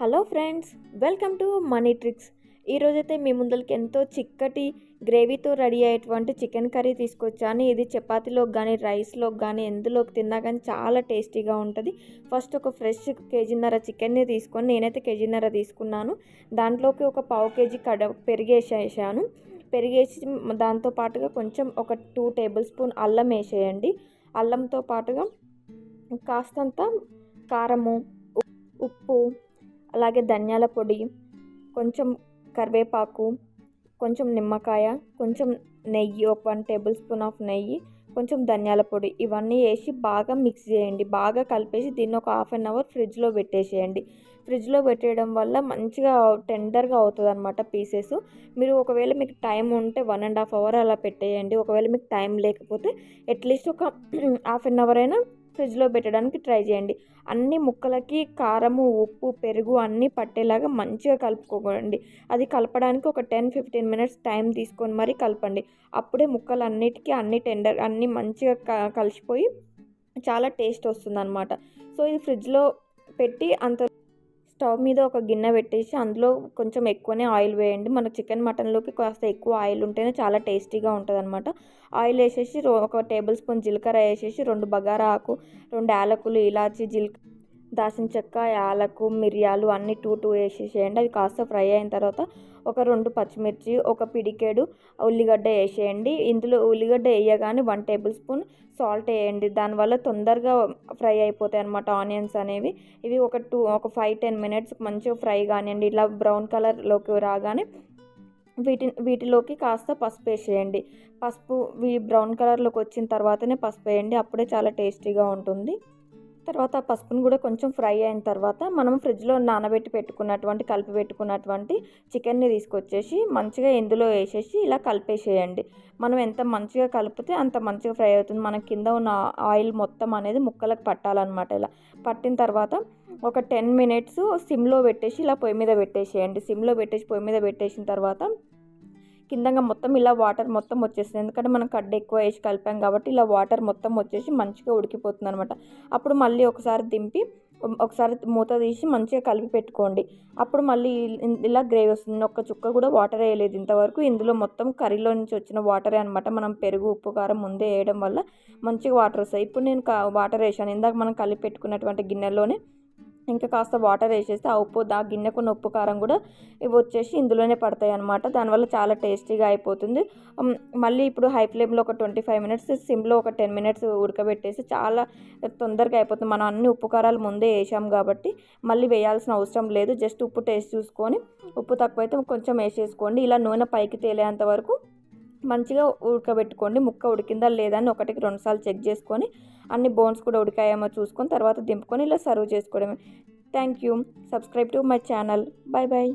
Hello friends welcome to money tricks. ఈరోజైతే మీ ముందరికి ఎంతో చిక్కటి గ్రేవీతో రెడీ అయ్యేటువంటి చికెన్ కర్రీ తీసుకొచ్చాను. ఇది చపాతీలోకి కానీ రైస్లోకి కానీ ఎందులోకి తిన్నా కానీ చాలా టేస్టీగా ఉంటుంది. ఫస్ట్ ఒక ఫ్రెష్ కేజీన్నర చికెన్ని తీసుకొని నేనైతే కేజీన్నర తీసుకున్నాను. దాంట్లోకి ఒక పావు కేజీ కడ పెరిగేసేసాను. పెరిగేసి దాంతో పాటుగా కొంచెం ఒక టూ టేబుల్ స్పూన్ అల్లం వేసేయండి. అల్లంతో పాటుగా కాస్తంత కారము ఉప్పు అలాగే ధనియాల పొడి కొంచెం కరివేపాకు కొంచెం నిమ్మకాయ కొంచెం నెయ్యి ఒక వన్ టేబుల్ స్పూన్ ఆఫ్ నెయ్యి కొంచెం ధనియాల పొడి ఇవన్నీ వేసి బాగా మిక్స్ చేయండి. బాగా కలిపేసి దీన్ని ఒక హాఫ్ అన్ అవర్ ఫ్రిడ్జ్లో పెట్టేసేయండి. ఫ్రిడ్జ్లో పెట్టేయడం వల్ల మంచిగా టెండర్గా అవుతుంది అనమాట పీసెస్. మీరు ఒకవేళ మీకు టైం ఉంటే వన్ అండ్ హాఫ్ అవర్ అలా పెట్టేయండి. ఒకవేళ మీకు టైం లేకపోతే అట్లీస్ట్ ఒక హాఫ్ అన్ అవర్ అయినా ఫ్రిడ్జ్లో పెట్టడానికి ట్రై చేయండి. అన్ని ముక్కలకి కారము ఉప్పు పెరుగు అన్నీ పట్టేలాగా మంచిగా కలుపుకోకండి. అది కలపడానికి ఒక టెన్ ఫిఫ్టీన్ మినిట్స్ టైం తీసుకొని మరీ కలపండి. అప్పుడే ముక్కలు అన్నిటికీ అన్ని టెండర్ అన్నీ మంచిగా క కలిసిపోయి చాలా టేస్ట్ వస్తుంది అనమాట సో ఇది ఫ్రిడ్జ్లో పెట్టి అంత స్టవ్ మీద ఒక గిన్నె పెట్టేసి అందులో కొంచెం ఎక్కువనే ఆయిల్ వేయండి. మన చికెన్ మటన్లోకి కాస్త ఎక్కువ ఆయిల్ ఉంటేనే చాలా టేస్టీగా ఉంటుంది అనమాట ఆయిల్ వేసేసి ఒక టేబుల్ స్పూన్ జీలకర్ర వేసేసి రెండు బగారా ఆకు రెండు యాలకులు ఇలాచి జీలక దాల్చిన చెక్క యాలకు మిరియాలు అన్నీ టూ టూ వేసేసేయండి అవి కాస్త ఫ్రై అయిన తర్వాత ఒక రెండు పచ్చిమిర్చి ఒక పిడికేడు ఉల్లిగడ్డ వేసేయండి. ఇందులో ఉల్లిగడ్డ వేయగానే వన్ టేబుల్ స్పూన్ సాల్ట్ వేయండి. దానివల్ల తొందరగా ఫ్రై అయిపోతాయి అనమాట ఆనియన్స్ అనేవి. ఇవి ఒక టూ ఒక ఫైవ్ టెన్ మినిట్స్ మంచిగా ఫ్రై కానివ్వండి ఇలా బ్రౌన్ కలర్లోకి రాగానే వీటి వీటిలోకి కాస్త పసుపు వేసేయండి. పసుపు బ్రౌన్ కలర్లోకి వచ్చిన తర్వాతనే పసుపు వేయండి. అప్పుడే చాలా టేస్టీగా ఉంటుంది. తర్వాత పసుపును కూడా కొంచెం ఫ్రై అయిన తర్వాత మనం ఫ్రిడ్జ్లో నానబెట్టి పెట్టుకున్నటువంటి కలిపి పెట్టుకున్నటువంటి చికెన్ని తీసుకొచ్చేసి మంచిగా ఇందులో వేసేసి ఇలా కలిపేసేయండి. మనం ఎంత మంచిగా కలిపితే అంత మంచిగా ఫ్రై అవుతుంది. మన కింద ఉన్న ఆయిల్ మొత్తం అనేది ముక్కలకు పట్టాలన్నమాట ఇలా. పట్టిన తర్వాత ఒక టెన్ మినిట్స్ సిమ్లో పెట్టేసి ఇలా పొయ్యి మీద పెట్టేసేయండి. సిమ్లో పెట్టేసి పొయ్యి మీద పెట్టేసిన తర్వాత కిందంగా మొత్తం ఇలా వాటర్ మొత్తం వచ్చేస్తుంది. ఎందుకంటే మనం కడ్డ ఎక్కువ వేసి కలిపాం కాబట్టి ఇలా వాటర్ మొత్తం వచ్చేసి మంచిగా ఉడికిపోతుంది అనమాట అప్పుడు మళ్ళీ ఒకసారి దింపి ఒకసారి మూత తీసి మంచిగా కలిపి పెట్టుకోండి. అప్పుడు మళ్ళీ ఇలా గ్రేవీ వస్తుంది. ఒక్క చుక్క కూడా వాటర్ వేయలేదు ఇంతవరకు. ఇందులో మొత్తం కర్రీలో నుంచి వచ్చిన వాటరే అనమాట మనం పెరుగు ఉప్పు కారం ముందే వేయడం వల్ల మంచిగా వాటర్ వస్తాయి. ఇప్పుడు నేను వాటర్ వేసాను ఇందాక మనం కలిపి పెట్టుకున్నటువంటి గిన్నెలోనే ఇంకా కాస్త వాటర్ వేసేస్తే ఆ ఉప్పు ఆ గిన్నెకు ఉప్పు కారం కూడా ఇవి వచ్చేసి ఇందులోనే పడతాయి అనమాట దానివల్ల చాలా టేస్టీగా అయిపోతుంది. మళ్ళీ ఇప్పుడు హై ఫ్లేమ్లో ఒక ట్వంటీ ఫైవ్ మినిట్స్ సిమ్లో ఒక టెన్ మినిట్స్ ఉడకబెట్టేసి చాలా తొందరగా అయిపోతుంది. మనం అన్ని ఉప్పు కారాలు ముందే వేసాం కాబట్టి మళ్ళీ వేయాల్సిన అవసరం లేదు. జస్ట్ ఉప్పు టేస్ట్ చూసుకొని ఉప్పు తక్కువైతే కొంచెం వేసేసుకోండి. ఇలా నూనె పైకి తేలేంత వరకు మంచిగా ఉడకబెట్టుకోండి. ముక్క ఉడికిందా లేదా అని ఒకటికి రెండుసార్లు చెక్ చేసుకొని అన్ని బోన్స్ కూడా ఉడికాయేమో చూసుకొని తర్వాత దింపుకొని ఇలా సర్వ్ చేసుకోవడమే. Thank you. Subscribe to my channel. Bye bye